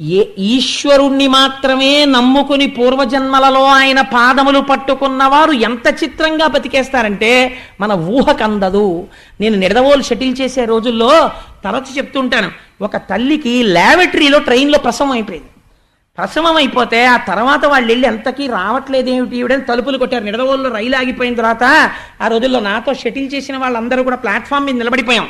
ఏ ఈశ్వరుణ్ణి మాత్రమే నమ్ముకుని పూర్వజన్మలలో ఆయన పాదములు పట్టుకున్నవారు ఎంత చిత్రంగా బతికేస్తారంటే మన ఊహకందదు నేను నిడదవోలు షటిల్ చేసే రోజుల్లో తరచు చెప్తుంటాను ఒక తల్లికి ల్యాబొటరీలో ట్రైన్లో ప్రసవం అయిపోయింది. ప్రసవం అయిపోతే ఆ తర్వాత వాళ్ళు వెళ్ళి ఎంతకీ రావట్లేదేమిటి? ఈవిడని తలుపులు కొట్టారు. నిడదవోళ్ళు రైలు ఆగిపోయిన తర్వాత ఆ రోజుల్లో నాతో షటిల్ చేసిన వాళ్ళందరూ కూడా ప్లాట్ఫామ్ మీద నిలబడిపోయాం.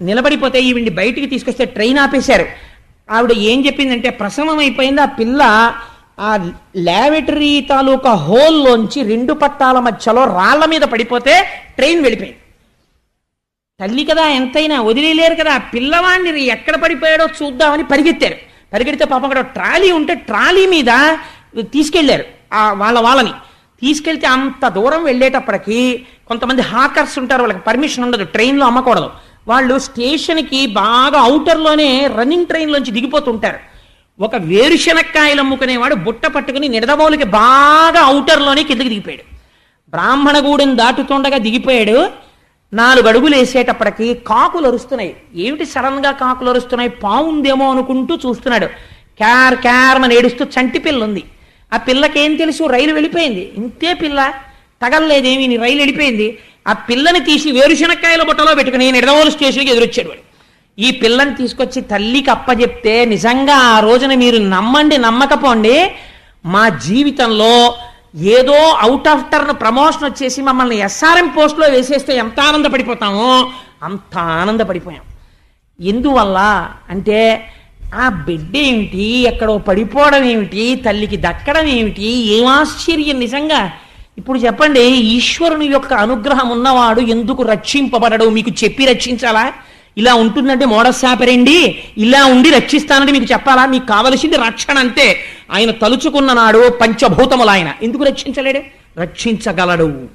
నిలబడిపోతే ఈవిడ్ని బయటికి తీసుకొస్తే ట్రైన్ ఆపేశారు. ఆవిడ ఏం చెప్పిందంటే ప్రసవం అయిపోయింది ఆ పిల్ల ఆ ల్యాబొటరీ తాలూకా హోల్లోంచి రెండు పట్టాల మధ్యలో రాళ్ళ మీద పడిపోతే ట్రైన్ వెళ్ళిపోయింది. తల్లి కదా ఎంతైనా వదిలేలేరు కదా పిల్లవాడిని ఎక్కడ పడిపోయాడో చూద్దామని పరిగెత్తారు. పరిగెడితే పాపం అక్కడ ట్రాలీ ఉంటే ట్రాలీ మీద తీసుకెళ్ళారు ఆ వాళ్ళ వాళ్ళని. తీసుకెళ్తే అంత దూరం వెళ్ళేటప్పటికి కొంతమంది హాకర్స్ ఉంటారు వాళ్ళకి పర్మిషన్ ఉండదు ట్రైన్లో అమ్మకూడదు. వాళ్ళు స్టేషన్కి బాగా అవుటర్లోనే రన్నింగ్ ట్రైన్లోంచి దిగిపోతుంటారు. ఒక వేరుశనక్కాయలు అమ్ముకునేవాడు బుట్ట పట్టుకుని నిడదబోలికి బాగా అవుటర్లోనే కిందకి దిగిపోయాడు. బ్రాహ్మణగూడెం దాటుతుండగా దిగిపోయాడు. నాలుగు అడుగులు వేసేటప్పటికి కాకులు అరుస్తున్నాయి. ఏమిటి సడన్గా కాకులు అరుస్తున్నాయి? పావుందేమో అనుకుంటూ చూస్తున్నాడు. క్యార్ క్యార్ అని ఏడుస్తూ చంటి పిల్ల ఉంది. ఆ పిల్లకేం తెలుసు? రైలు వెళ్ళిపోయింది. ఇంతే పిల్ల. తగలలేదేమి? నీ రైలు వెళ్ళిపోయింది. ఆ పిల్లని తీసి వేరుశనక్కాయల బుట్టలో పెట్టుకుని నిడదవోలు స్టేషన్కి ఎదురొచ్చాడు వాడు. ఈ పిల్లని తీసుకొచ్చి తల్లికి అప్పచెప్తే నిజంగా ఆ రోజున మీరు నమ్మండి నమ్మకపోండి మా జీవితంలో ఏదో అవుట్ ఆఫ్ టర్న్ ప్రమోషన్ వచ్చేసి మమ్మల్ని ఎస్ఆర్ఎం పోస్ట్లో వేసేస్తే ఎంత ఆనందపడిపోతామో అంత ఆనందపడిపోయాం. ఎందువల్ల అంటే ఆ బిడ్డ ఏమిటి ఎక్కడో పడిపోవడం ఏమిటి తల్లికి దక్కడం ఏమిటి ఏం ఆశ్చర్యం నిజంగా. ఇప్పుడు చెప్పండి ఈశ్వరుని యొక్క అనుగ్రహం ఉన్నవాడు ఎందుకు రక్షింపబడడు? మీకు చెప్పి రక్షించాలా? ఇలా ఉంటుందంటే మోడసాపరండి ఇలా ఉండి రక్షిస్తానంటే మీకు చెప్పాలా? మీకు కావలసింది రక్షణ అంతే. ఆయన తలుచుకున్న నాడు పంచభూతములు ఆయన ఎందుకు రక్షించలేడు? రక్షించగలడు.